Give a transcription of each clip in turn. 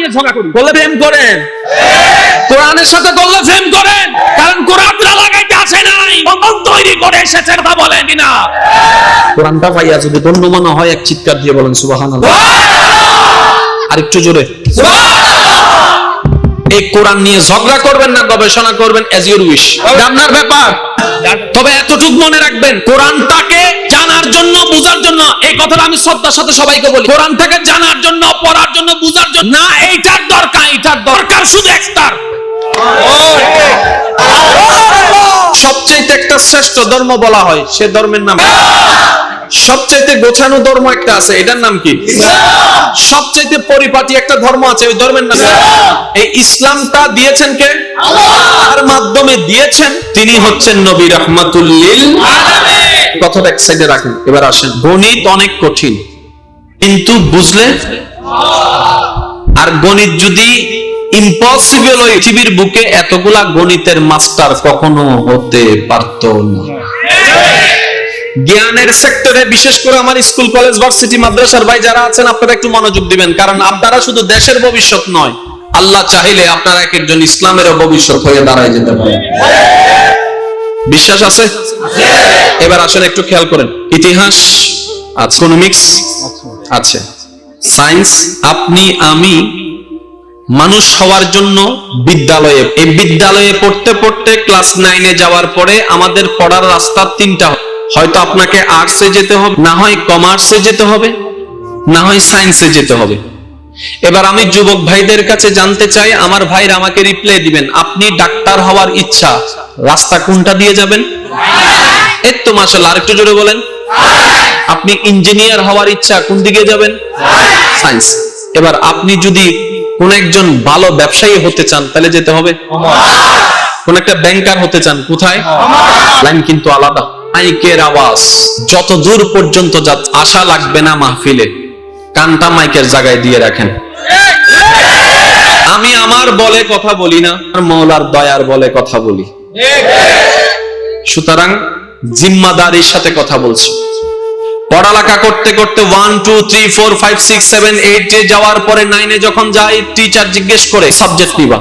নিয়ে ঝগড়া করি। বলে প্রেম করেন। কোরআনের সাথে করলে প্রেম করেন। কারণ কোরআনটা লাগাইতে আসে নাই। মন তৈরি করে এসেছে কথা বলেন না কোরআনটা পাইয়া যদি গণ্য মনে হয় এক চিৎকার দিয়ে বলেন সুবহানাল্লাহ। আরেকটু জোরে। এই কোরআন নিয়ে ঝগড়া করবেন না গবেষণা করবেন এজ ইউর উইশ আপনার ব্যাপার। তবে এতটুকু মনে রাখবেন কোরআনটাকে জানার জন্য বোঝার জন্য এই কথাটা আমি শ্রদ্ধার সাথে সবাইকে বলি। কোরআনটাকে জানার জন্য পড়ার জন্য বোঝার জন্য। না এইটার দরকার এইটার দরকার শুধু একটার। সবচাইতে একটা শ্রেষ্ঠ ধর্ম বলা হয় সে ধর্মের নাম। সবচাইতে গোছানো ধর্ম একটা আছে এটার নাম কি? সবচাইতে পরিপাটি একটা ধর্ম আছে ওই ধর্মের নাম এই ইসলামটা দিয়েছেন কে? তার মাধ্যমে দিয়েছেন তিনি হচ্ছেন নবী রহমাতুল্লিল কথাটা এক সাইডে রাখেন। এবার আসেন। গণিত অনেক কঠিন, কিন্তু বুঝলে? আর গণিত যদি ইম্পসিবল ওই পৃথিবীর বুকে এতগুলা গণিতের মাস্টার কখনো হতে পারত না। জ্ঞানের সেক্টরে বিশেষ করে আমার স্কুল কলেজ ভার্সিটি মাদ্রাসার ভাই যারা আছেন, আপনারা একটু মনোযোগ দিবেন, কারণ আপনারা শুধু দেশের ভবিষ্যৎ নয়, আল্লাহ চাইলে আপনারা এক একজন ইসলামেরও ভবিষ্যৎ হয়ে দাঁড়ায় যেতে পারেন। বিশ্বাস আছে? এবার আসেন একটু খেয়াল করেন। ইতিহাস ইকোনমিক্স আছে। সায়েন্স আপনি, আমি মানুষ হওয়ার জন্য বিদ্যালয়ে, এই বিদ্যালয়ে পড়তে পড়তে ক্লাস নাইনে যাওয়ার পরে আমাদের পড়ার রাস্তা তিনটা হয়তো আপনাকে আর্টসে যেতে হবে, না হয় কমার্সে যেতে হবে, না হয় সায়েন্সে যেতে হবে। এবার আমি যুবক ভাইদের কাছে জানতে চাই, আমার ভাইরা আমাকে রিপ্লাই দিবেন, আপনি ডাক্তার হওয়ার ইচ্ছা, রাস্তা কোনটা দিয়ে যাবেন? এই তো মাসাল্লাহ আরেকটু জোরে বলেন। আপনি ইঞ্জিনিয়ার হওয়ার ইচ্ছা কোন দিকে যাবেন? সায়েন্স এবার আপনি যদি কোন একজন ভালো ব্যবসায়ী হতে চান, তাহলে যেতে হবে। কোন একটা ব্যাংকার হতে চান, কোথায়? লাইন কিন্তু আলাদা। আইকের আওয়াজ। যত দূর পর্যন্ত আশা লাগবে না মাহফিলে। কানটা মাইকের জায়গায় দিয়ে রাখেন। আমি আমার বলে কথা বলি না, আমার মৌলার দয়ার বলে কথা বলি। সুতরাং জিম্মাদারির সাথে কথা বলছি। পড়ালেখা করতে করতে one two three four five six seven eight এ যাওয়ার পরে নাইনে যখন যাই টিচার জিজ্ঞেস করে সাবজেক্ট নিবা।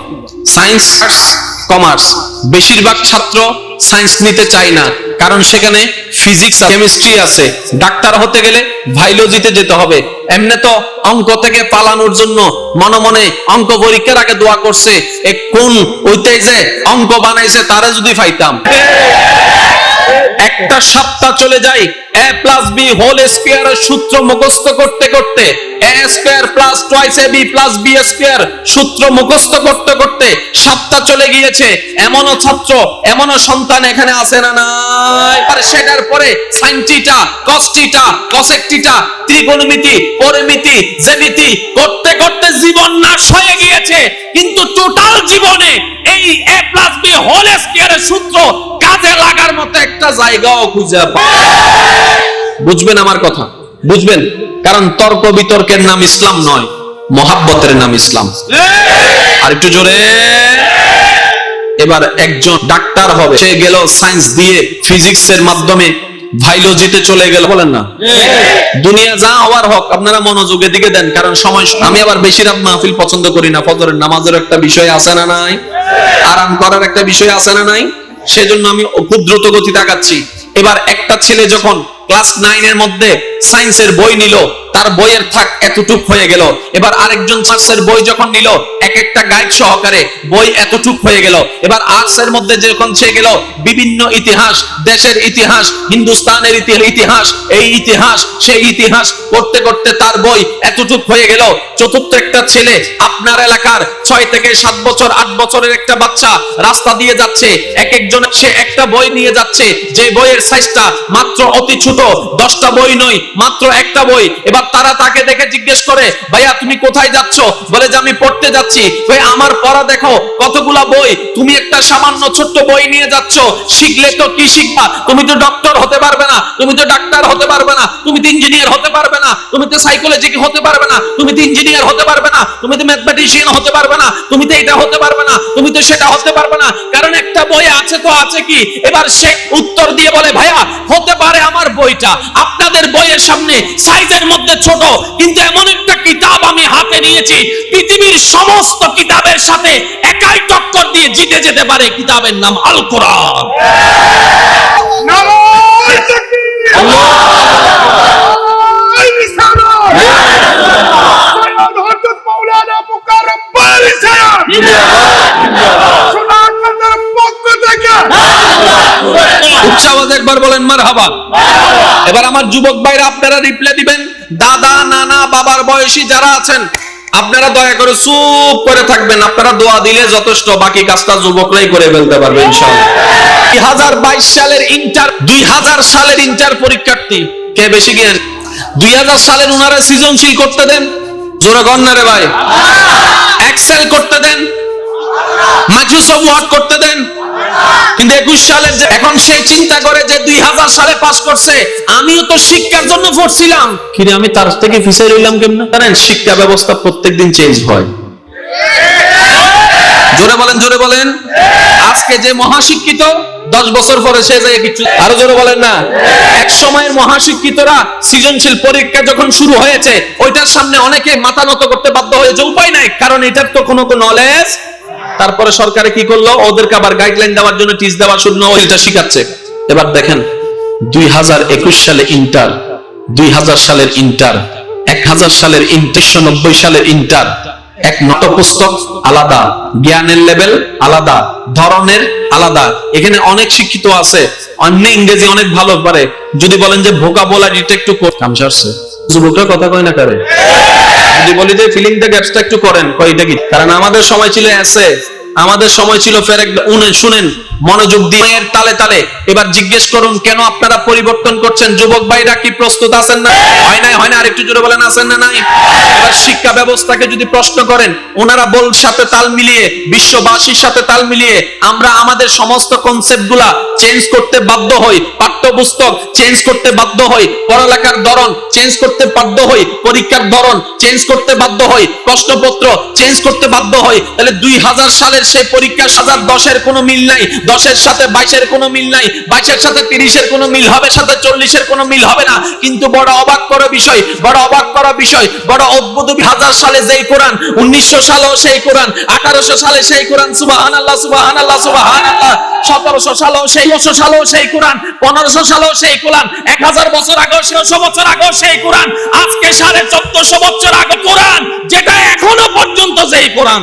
সায়েন্স আর্টস কমার্স বেশিরভাগ ছাত্র সায়েন্স নিতে চায় না। কারণ সেখানে ফিজিক্স কেমিস্ট্রি আছে। ডাক্তার হতে গেলে ভাইলজিতে যেতে হবে। এমনি তো অঙ্ক থেকে পালানোর জন্য মনে মনে অঙ্ক পরীক্ষার আগে দোয়া করছে কোন ওইটাই যে অঙ্ক বানাইছে, তারা যদি পাইতাম একটা সপ্তাহ চলে যায় এ প্লাস বি হোল করতে করতে স্কয়ার সূত্র মুখস্থ করতে করতে সপ্তাহ না পরিমিতি করতে করতে জীবন নাশ হয়ে গিয়েছে। কিন্তু টোটাল জীবনে এই এ প্লাস বি হোল স্কয়ারের সূত্র কাজে লাগার মতো একটা জায়গাও খুঁজে পায়। বুঝবেন আমার কথা? বুঝবেন? কারণ তর্ক বিতর্কের নাম ইসলাম নয়, মহাব্বতের নাম ইসলাম। আর একটু জোরে। এবার একজন ডাক্তার হবে, সে গেল সায়েন্স দিয়ে ফিজিক্স এর মাধ্যমে, ভাইলোজিতে চলে গেল। বলেন না? দুনিয়া যা হওয়ার হক, আপনারা মনোযোগের দিকে দেন, কারণ সময় আমি আবার বেশি রাত মাহফিল পছন্দ করি না। ফজরের নামাজের একটা বিষয় আছে না নাই? আরাম করার একটা বিষয় আছে না নাই? সেজন্য আমি খুব দ্রুত গতি দেখাচ্ছি এবার একটা ছেলে যখন ক্লাস নাইনের মধ্যে সায়েন্সের বই নিল, তার বইয়ের থাক এতটুক হয়ে গেল। এবার আরেকজন সায়েন্সের বই যখন নিল, এক একটা গাইড সহকারে বই এতটুক হয়ে গেল। এবার আর্টস এর মধ্যে যখন সে গেল, বিভিন্ন ইতিহাস, দেশের ইতিহাস, হিন্দুস্তানের ইতিহাস, এই ইতিহাস, সেই ইতিহাস, করতে করতে তার বই এতটুক হয়ে গেল। চতুর্থ একটা ছেলে আপনার এলাকার ছয় থেকে সাত বছর, আট বছরের একটা বাচ্চা রাস্তা দিয়ে যাচ্ছে। এক একজন সে একটা বই নিয়ে যাচ্ছে। যে বইয়ের সাইজটা মাত্র অতি ছোট, দশটা বই নয় মাত্র একটা বই। এবার তারা তাকে দেখে জিজ্ঞেস করে, ভাইয়া, তুমি কোথায় যাচ্ছ? বলে যে, আমি পড়তে যাচ্ছি। ভাই, আমার পড়া দেখো, কতগুলা বই? তুমি একটা সামান্য ছোট্ট বই নিয়ে যাচ্ছ। শিখলে তো কি শিখবা? তুমি তো ডক্টর হতে পারবে না। তুমি তো ডাক্তার হতে পারবে না। তুমি তো ইঞ্জিনিয়ার হতে পারবে না। তুমি তো সাইকোলজি হতে পারবে না। তুমি তো ইঞ্জিনিয়ার হতে পারবে না। তুমি তো ম্যাথমেটিশিয়ান হতে পারবে না। তুমি তো এটা হতে পারবে না। তুমি তো সেটা হতে পারবে না। কারণ একটা বই আছে তো আছে কি? এবার সে উত্তর দিয়ে বলে, ভাইয়া, হতে পারে আমার বইটা। আপনাদের বইয়ের সামনে সাইজের মধ্যে ছোট, কিন্তু এমন একটা কিতাব আমি হাতে নিয়েছি। পৃথিবীর সমস্ত কিতাবের সাথে একাই টক্কর দিয়ে জিতে যেতে পারে কিতাবের নাম আল কোরআন উচ্চ একবার বলেন, মারহাবা। এবার আমার যুবক ভাইরা, আপনারা রিপ্লাই দিবেন। দাদা, নানা, বাবার বয়সী যারা আছেন, আপনারা দয়া করে চুপ করে থাকবেন। আপনারা দোয়া দিলে যথেষ্ট, বাকি কাজটা যুবকরাই করে ফেলতে পারবে, ইনশাআল্লাহ। দুই হাজার বাইশ সালের ইন্টার দুই হাজার সালের ইন্টার পরীক্ষার্থী, কে বেশি জ্ঞান দুই হাজার সালের উনারা সৃজনশীল করতে দেন। জোরে রে ভাই। এক্সেল করতে দেন। মাইক্রোসফট ওয়ার্ড করতে দেন। কিন্তু একুশ সালে যে এখন সে চিন্তা করে যে দুই হাজার সালে পাস করছে। আমিও তো শিক্ষার জন্য পড়ছিলাম। কিন্তু আমি তার থেকে ফিসাই রইলাম কেমন? জানেন শিক্ষা ব্যবস্থা প্রত্যেকদিন চেঞ্জ হয়। জোরে বলেন জোরে বলেন। আজকে যে মহাশিক্ষিত দশ বছর পরে সে যায় কিছু আরও জোরে বলেন না। এক সময়ের মহাশিক্ষিতরা সৃজনশীল পরীক্ষা যখন শুরু হয়েছে ওইটার সামনে অনেকে মাথা নত করতে বাধ্য হয়েছে। উপায় নাই কারণ এটার তো কোনো নলেজ তারপরে সরকারে কি করল? ওদেরকে আবার গাইডলাইন দেওয়ার জন্য টিচ দেওয়া শূন্য ওইটা শিখাচ্ছে। এবার দেখেন, দুই হাজার একুশ সালে ইন্টার দুই হাজার সালের ইন্টার এক হাজার সালের উনিশশো নব্বই সালের ইন্টার এক নত পুস্তক আলাদা জ্ঞানের লেভেল আলাদা ধরনের, আলাদা। এখানে অনেক শিক্ষিত আছে, অন্য ইংরেজি অনেক ভালো পারে। যদি বলেন যে ভোকা বলা এটা একটু কামসা আসছে যুবকরা কথা কয় না কারে? যদি বলি যে ফিলিংটা গ্যাপসটা একটু করেন। কই দেখি কারণ আমাদের সময় ছিল এসে আমাদের সময় ছিল ফের শুনেন। মনোযোগ দিয়ে তালে তালে। এবার জিজ্ঞেস করুন, কেন আপনারা পরিবর্তন করছেন? যুবক ভাইরা কি প্রস্তুত আছেন না? হয় না হয় না আরেকটু জোরে বলেন, আছেন না নাই? এবার শিক্ষা ব্যবস্থাকে যদি প্রশ্ন করেন, ওনারা বল সাথে তাল মিলিয়ে, বিশ্ববাসীর সাথে তাল মিলিয়ে, আমরা আমাদের সমস্ত কনসেপ্টগুলা চেঞ্জ করতে বাধ্য হই, পাঠ্যপুস্তক চেঞ্জ করতে বাধ্য হই, পড়ালেখার ধরন চেঞ্জ করতে বাধ্য হই, পরীক্ষার ধরন চেঞ্জ করতে বাধ্য হই, প্রশ্নপত্র চেঞ্জ করতে বাধ্য হই। তাহলে দুই হাজার সালের সেই পরীক্ষার হাজার দশের কোনো মিল নাই দশের সাথে বাইশের কোনো মিল নাই, বাইশের সাথে তিরিশের কোনো মিল হবে, সাথে চল্লিশের কোনো মিল হবে না। কিন্তু বড় অবাক করা বিষয়, বড় অবাক করা বিষয়, বড় অদ্ভুত হাজার সালে যেই কোরআন, উনিশশো সালেও সেই কোরআন, আঠারোশো সালে সেই কোরআন সুবাহান আল্লাহ সুবাহান আল্লাহ সুবাহান আল্লাহ সতেরোশো সালেও সেই ষোলোশো সালেও সেই কোরআন, পনেরোশো সালেও সেই কোরআন, এক হাজার বছর আগেও ষোলোশো বছর আগেও সেই কোরআন, আজকে সাড়ে চোদ্দশো বছর আগে কোরআন, যেটা এখনও পর্যন্ত যেই কোরআন।